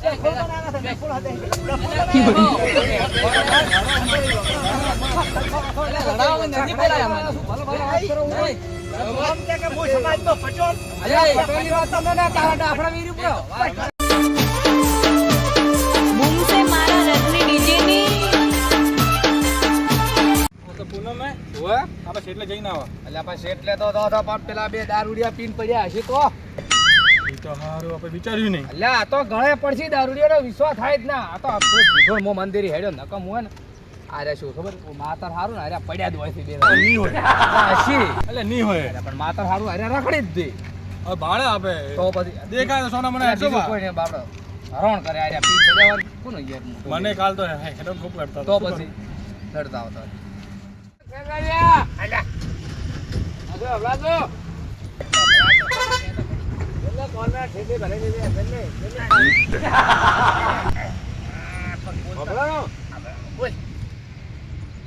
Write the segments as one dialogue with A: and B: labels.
A: છે
B: શેટલે જઈને આવો.
C: એટલે પેલા બે દારૂડિયા પીન પડ્યા હશે તો.
B: તો હારું આપણે વિચાર્યું નહીં.
C: એટલે આ તો ગળે પડશે દારૂડિયાનો વિશ્વાસ થાય જ ના. આ તો આપણો સીધો મો મંદિર હેડ્યો નકમ હોય ને. આરે શું ખબર? માતર હારું ને આરે પડ્યા જ હોય છે બે
B: નહીં હોય. એટલે નહીં હોય.
C: પણ માતર હારું આરે રખડી જ દે.
B: હવે ભાડે આપે.
C: તો પછી
B: દેખાય સોના મને હેડજો
C: કોઈ ને બાપડો હરણ કરે આરે પી પડ્યા કોનો યાર?
B: મને કાલ તો હેડો ખૂબ કરતા
C: તો પછી લડતા આવતા અલ્યા. અલ્યા અજો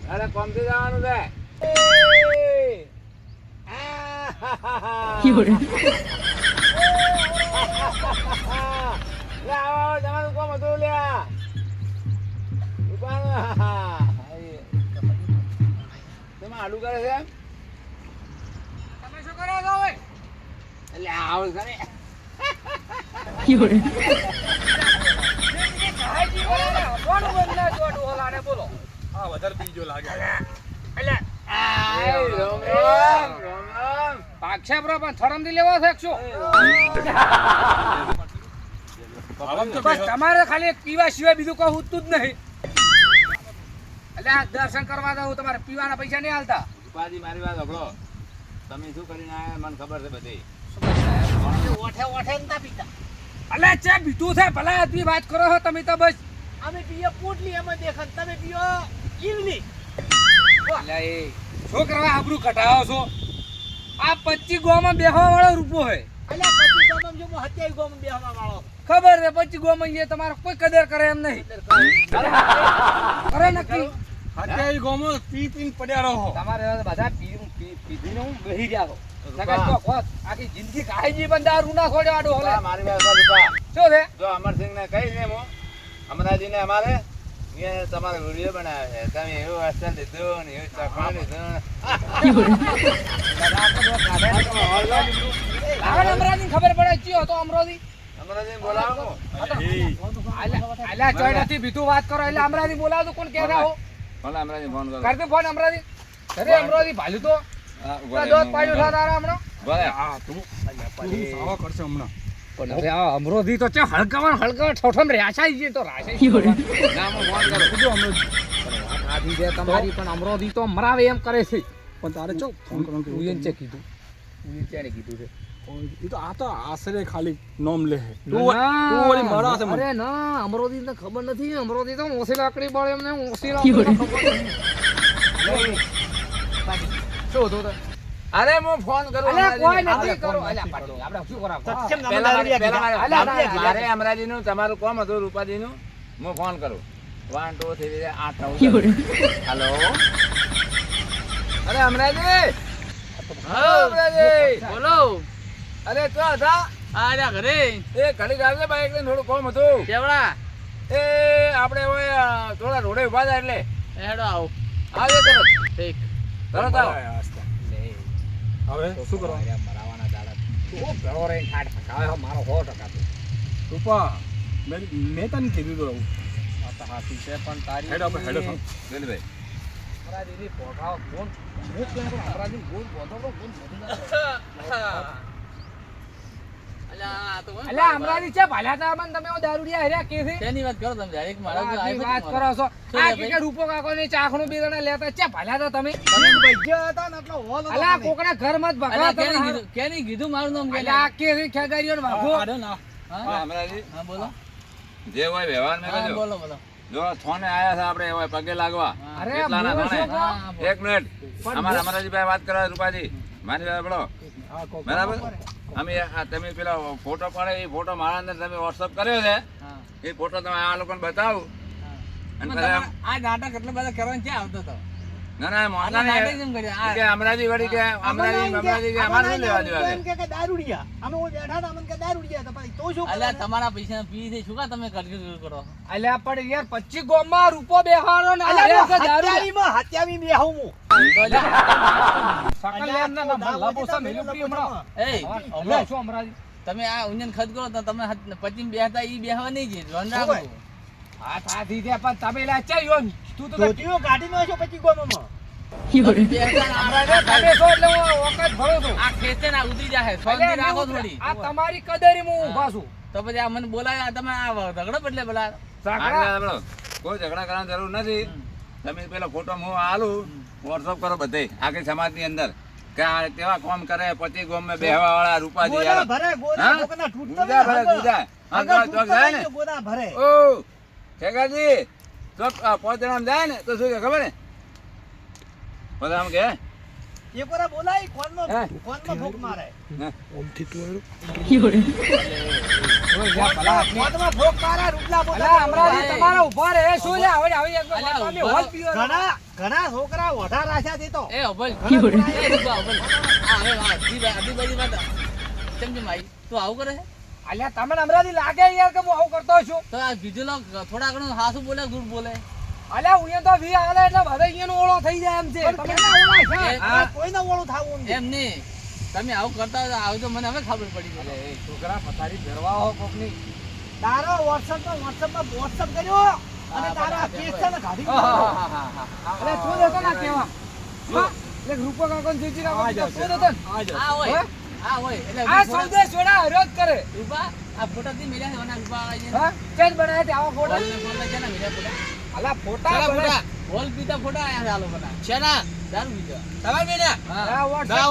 C: અરે કોમથી જવાનું છે જવાનું કોમ હતું લ્યા દુકાન તમે આલુ કરે છે તમે શું એટલે આવો કરે
B: હા વધારે પીજો લાગે આરામ તો બેહો.
C: તમારે ખાલી પીવા સિવાય બીજું કહું જ નહીં એટલે આ દર્શન કરવા દઉં તમારે પીવાના પૈસા નહીં હાલતા
D: ઉપાધિ મારી વાત સાંભળો. તમે શું કરીને આયા મને ખબર છે બધી.
E: ઓઠે ઓઠે નતા પીતા.
C: અલે ચે બીતું છે ભલા આદમી વાત કરો છો તમે તો બસ.
E: અમે પીએ પોટલી એમાં દેખન તમે પીઓ ઈવની.
C: અલે એ છોકરા કરવા આબરૂ કટાવો છો? આ પચ્ચી ગોમાં બેહવા વાળો રૂપો હે.
E: અલે પચ્ચી ગોમાં જો હું હત્યાઈ ગોમાં બેહવા વાળો
C: ખબર છે પચ્ચી ગોમાં એ તમારો કોઈ કદર કરે એમ નહીં. કરે. નક્કી.
B: હત્યાઈ ગોમાં પી પીન પડ્યા રહો.
C: તમારે બધા પી પી- પીધીને હું બેહી ગયા આખી જિંદગી કાઢી જી પણ દારૂ ના છોડ્યો આડો હલે.
D: મારી સાંભળ, રૂપા.
C: શું છે?
D: જો અમરસિંહ ને કહી દે હું અમરાજીને અમારે મેં તમારો વીડિયો બનાવે છે. તમે એવું લીધું ને લીધું.
C: ખબર પડે ચિયો હતો અમરોજી
D: અમરાજી બોલાવો.
C: અલ્યા ચોય નથી વાત કરો એટલે અમરાજી બોલાવો કોણ કહે હો?
D: ભલે અમરાજીને ફોન કરો.
C: કરતે ફોન અમરાજી. અરે અમરાજી ભાલ્યું તો.
D: હા
B: તું
C: ઠોઠમ રાશાઈ છે રાશાઈ તમારી પણ મરાવે એમ કરે છે.
B: પણ તારે ચો ફોન કરવાનું કીધું
C: એને કીધું. તું કીધું છે?
B: એ તો આ તો આશરે ખાલી નોમ લે. તું
C: ના,
B: મરા છે
C: અરે ના ખબર નથી. અમરોધી તો ઓછી લાકડી બળે એમને ઓછી લાકડી નથી. શું હતું તો?
D: અરે હું ફોન કરું
C: અલ્યા, કોઈ નથી કરો. અલ્યા, પાટી, આપણે શું કરાવ?
E: કીધા?
D: મારે-
C: અલ્યા, ના,
D: તમારું કોમ હતું રૂપાજીનું. હું ફોન કરું. વન ટુ થ્રી આઠ નવ હેલો અરે અમરાજી! હા. અમરાજી!
E: બોલો.
D: અરે તો હતા
E: ઘરે.
D: એ ઘડી ગાવજે ભાઈ લઈને થોડું કોમ હતું.
E: કેવડા?
D: એ આપણે હવે થોડા રોડે ઊભા થાય એટલે.
E: હેડો આવો.
D: આવજો તરત.
E: ઠીક.
D: તરત આવો
B: હવે શું
C: કરો? મરાવાના દાડા. તું ઠાઠ ઠકાવે મારો સો ટકા તું.
B: રૂપા મેં મેં તને કીધું તો આવું.
C: આ તો હાચું છે, પણ તારી
B: હેડો આપણે હેડો
C: પોઢાઓ કોણ? હું. કેમ કહું, અમરાજીની બોધો કોણ બોધી ના અમરાજી છે ભાલ્યા તા તમે દારૂડિયા હર્યા કે છે?
E: તેની વાત કરો તમે ડાયરેક્ટ મારા ઉપર
C: આટલી
E: આવ્યો
C: વાત કરો છો. આ કે રૂપો કાકો ની ચાખણું બે લેતા ચા ભાલ્યા તા તમે
E: હતા ને એટલો હોલ
C: અલ્યા કોકના
E: ઘરમાં
C: ભગવા
E: કેની કીધું કેની કીધું મારું નામ કે
C: આ કે છે ખેગારીઓ ને વાઘો.
B: આડો ના
D: હા,
E: હા
D: અમરાજી.
E: હા, બોલો.
D: જે હોય વ્યવહાર મેં કહેજો
E: બોલો બોલો.
D: જો ફોને આયા છે આપણે પગે લાગવા.
C: અરે.
D: એક મિનિટ. અમારા
C: અમરાજી
D: ભાઈ વાત કરવા રૂપાજી. મારી બોલો બરાબર? અમે આ તમે પેલા ફોટો પડે એ ફોટો મારા અંદર તમે વોટ્સઅપ કર્યો છે. એ ફોટો તમે આ લોકોને બતાવો. અને
E: આ નાટક એટલે બધા કરવાનું ક્યાં આવતો હતો
D: ના ના મોંઘા
E: આટલા નાટક
D: નહીં
E: કેમ કર્યા? આ-
D: કે અમરાજી વળી કે અમરાજી અમરાજી કે અમારે શું લેવા દેવા
A: એમ કે કે દારૂડિયા અમે ઓય બેઠા હતા અમને કે દારૂડિયા તો પછી તો શું
E: અલ્યા તમારા પૈસા પી દે શું કા તમે કરજો કરો?
C: અલ્યા પણ યાર પચીસ ગોમાં રૂપો બેહાડો ને
A: અલ્યા,
C: આ ઉંજન દારૂ
A: હત્યાવીમાં- હત્યાવી બેહું હું.
C: સકલ
A: અલ્યા,
C: ના ના
A: તો
C: ભલા બોસા
A: દારૂ
C: મેલું
A: પીધા
C: પ્રિય હમણાં.
E: એ
C: હમણાં
E: હમણાં
C: શું અમરાજી?
E: તમે આ ઊંજન ખત કરો તો તમે પચીમ બેહતા ઈ બેહવા નહીં છે ધ્યાન રાખો
C: હાથ હાથી દે પણ તમે લા ચાયો તું તો
A: ધોતીઓ કાઢીને હશો પછી ગોમાં.
E: તમે બેહતા ના
C: અમરાજી તમે છો એટલે હું વખત ભરો છું.
E: આ ખેંચે ના ઉતરી જાય શાંતિ
C: અલ્યા,
E: રાખો
C: મેં
E: થોડી.
C: આ તમારી કદરી હું ઊભા છું.
E: તો પછી આ મને બોલાય તમે આ ઝઘડો બદલે બોલા
D: કોઈ ઝઘડા કરવાની જરૂર નથી. તમે પેલો ફોટો હું આલું વોટ્સઅપ કરો બધે આખી સમાજની અંદર. કે આ કેવા કોમ કરે પચી ગોમ મે બેહવા વાળા રૂપાજી
A: ગોદા
D: યાર.
A: ભરે, ગોદા
D: ગુદા. ગુદા. ઓ ઠેકાજી. પાંચ જણા જાય ને તો શું કે ખબર ને? બધા આમ કે
A: બોલાય, મારે, રૂપલા
C: તમારા રહે શું લે? હવે હવે એક.
A: ઘણા ઘણા છોકરા ઓઢા રાખ્યા છે તો.
E: એ અભલ
A: ઘણા
E: એ
A: છોકરા
E: રૂપા અભલ. આ હવે આ બાજી વાત તું આવું કરે છે?
C: અલ્યા તમને અમરાજી લાગે યાર કે હું આવું કરતો છું?
E: તો આ બીજો લોક થોડા ઘણું હાસુ બોલે દૂર બોલે.
C: અલ્યા હું તો વી આલે એટલે બધા અહીંયાનો ઓળો થઈ જાય એમ છે.
A: પણ
C: તમે
A: ઓળો ઓળા છે?
E: એ-
A: આ કોઈને ઓળું થાવું
E: એમ નહીં. તમે આવું કરતા હોય આવું તો મને હવે ખબર પડી ગઈ.
C: છોકરા પથારી ફેરવા હો કોકની.
A: તારો વોટ્સઅપ તો વોટ્સઅપમાં વોટ્સઅપ કર્યો અને તારા. કેસ છે ને કાઢી
C: અરે હા,
A: મૂક્યો.
C: હા, હા, હા. અલ્યા તું દેતો ના કેવા? એટલે રૂપા કાકાને જીજી કાકાને તું દેતો
E: આ હોય. હોય. એટલે
C: આ કરે.
E: રૂપા આ ફોટા થી છે ઓના રૂપા આવી
C: હા ચેજ બનાવ્યા તે આવા ફોટા?
E: ફોટા છે ને મળ્યા ફોટા.
C: અલા ફોટા
E: ફોટા. હોલ પીતા ફોટા આયા છે આ લોકોના છે ના? દારૂ પીતા
B: તમારે બેટા
E: હા.
C: આ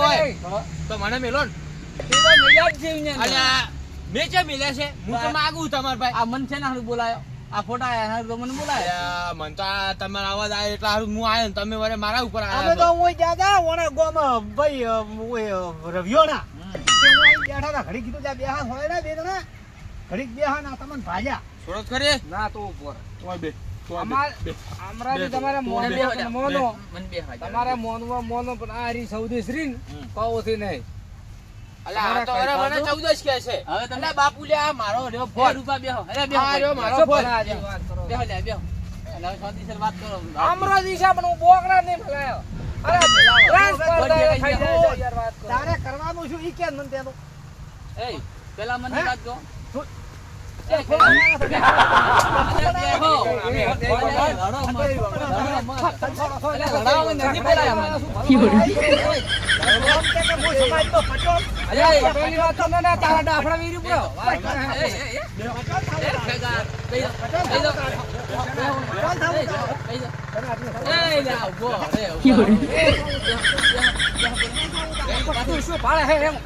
B: હોય. તો મને મેલો ને.
E: તે તો જ છે અહીંયા.
B: અલ્યા મેં ચા મિલ્યા છે? હું તો માગું તમાર ભાઈ.
E: આ મન છે ને હારું બોલાયો. આ ફોટા આયા તો મને બોલાય.
B: મન તો આ તમારો અવાજ આવ્યો એટલે હારું હું આવ્યો તમે વરે મારા ઉપર
A: અમે
B: આવ્યા
A: તો. હું ગોમાં ભાઈ બેઠા હતા. ઘડી કીધું ત્યાં બેહા હોય ને બે જણા. ઘડીક બેહા ના તમને ભાજ્યા
B: છોડો ખરી?
C: ના તો ઉપર
B: બે
C: તમારે
E: મને
C: મોનો પણ આ પાવોથી નહીં.
B: બાપુ લે આ મારો રહ્યો
E: બે
B: ફોન.
E: બેહો. અરે બેહો
B: રહ્યો મારો
C: શું
B: ફોન.
C: ભલા જેવી વાત કરો? છો?
E: બેહો લે બેહો. એટલે હવે શાંતિસર વાત કરો.
C: અમરાજી છે પણ હું બોકડા નહીં ભલાયો. અરે
A: તારે કરવાનું શું? ઈ કે મને તેનું?
E: એ પેલા મને? વાત કહો
C: ભાળે હે એમ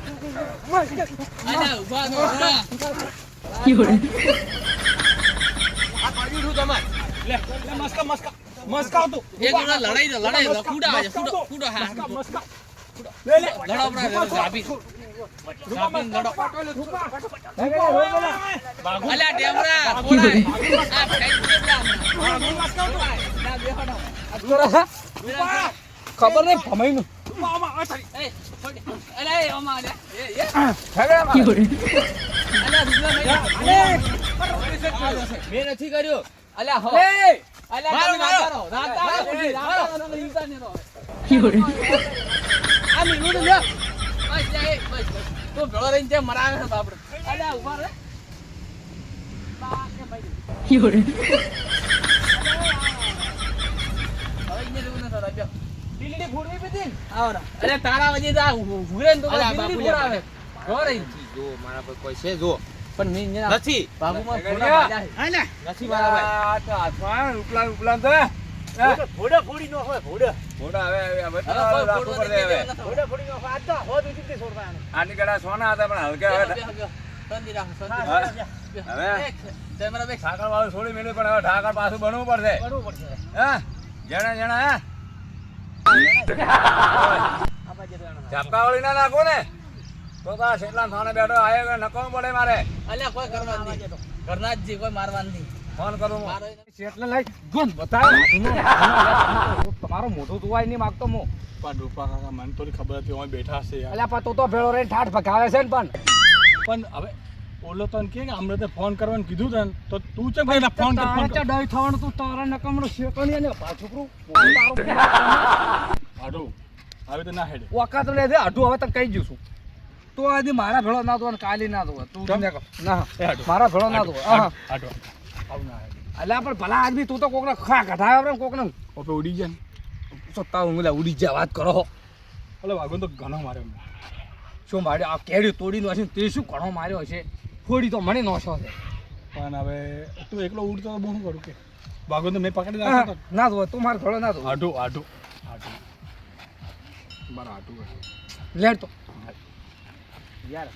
C: ખબર નઈ ભમાઈ નું
B: મેં નથી કર્યું
E: અલ્યા, હો. અલ્યા,
B: મારો,
E: તમે
B: મારો.
E: રાતા રહો, રાતા
B: મારો,
E: રહો,
B: મારો.
E: રાતા રહો, તમે ઈજા નહીં રહો. આ મીનું લ્યો. બસ, જા, બસ, બસ. તું રહીને જેમ મરાવે. હવે અહીંયા જેવું નથી થતું, બેહો.
C: દિલ્હી ફૂડવી પીધી
E: આવરા અરે તારા વજે તો ઘૂરે તો
B: બાપુ,
E: ફોડાવે. રહી.
B: જો મારા પર કોઈ છે જો
E: પણ
B: નથી
E: બાબુમાં ફોડા
A: ને
B: નથી મારા ભાઈ
D: આ તો હાથમાં ઉપલા ઉપલા તો
A: ફોડી નો હોય
D: હવે હવે રાખવું હવે
A: ફોડી નો હોય તો હોદ ઉચીથી છોડવા આની
D: કડા સોના હતા પણ હલકે હવે
E: રાખો, બેસ.
D: ઠાકર વાળું છોડી મેળ્યું પણ હવે ઠાકર પાછું બનવું પડશે
A: પડશે
D: હા જણા જણા હા. ઝાપકા વાળી ના નાખો ને. તો તો આ થાણે બેઠો આયો કે નકામું પડે મારે.
E: અલ્યા કોઈ કરવા નહીં. ઘરના જ કોઈ મારવા નથી
C: ફોન કરું. શેઠને લઈ ગોન બતાવો. તમારો મોટો જોવાય નહીં માગતો હું.
B: પણ રૂપા કાકા મને તો ખબર હતી અમે બેઠા છે
C: અલ્યા પણ તું તો ભેળો રહીને ઠાઠ ભગાવે છે ને પણ.
B: પણ હવે ઓલો તને કે અમને તે ફોન કરવાનું કીધું તને? તો તું ચમ ભાઈ ફોન કર ફોન કર
C: ડઈ થવાનું તું તારા નકમણો શેકણી અને પા છોકરું.
B: આડો હવે તો ના હેડે.
C: વખત લે દે આડો હવે તો કહી દઉં છું. તું આજે મારા ભેળો ના દો કાલી ના દો તું
B: કેમ?
C: ને મારા ભેળો ના દો હા
B: આડો આવ ના હેડે.
C: અલા પણ ભલા આદમી તું તો કોકને ખા કઢાયો રે કોકને.
B: ઓપે ઉડી જાય
C: સત્તા ઊંઘલા ઉડી જા વાત કરો
B: અલે વાગો તો ઘણો માર્યો.
C: શું માર્યો? આ કેડી હશે ને તે શું ઘણો માર્યો હશે? ફોડી તો મને નોશો છે
B: પણ હવે તું એકલો ઉડતો તો બહુ કરું કે? ભાગો તો મેં પકડી નાખ્યો તો.
C: ના દો તું મારો ઘોડો ના તો
B: આડો આડો આટુ. મારા આડું
C: લેટ તો. યાર.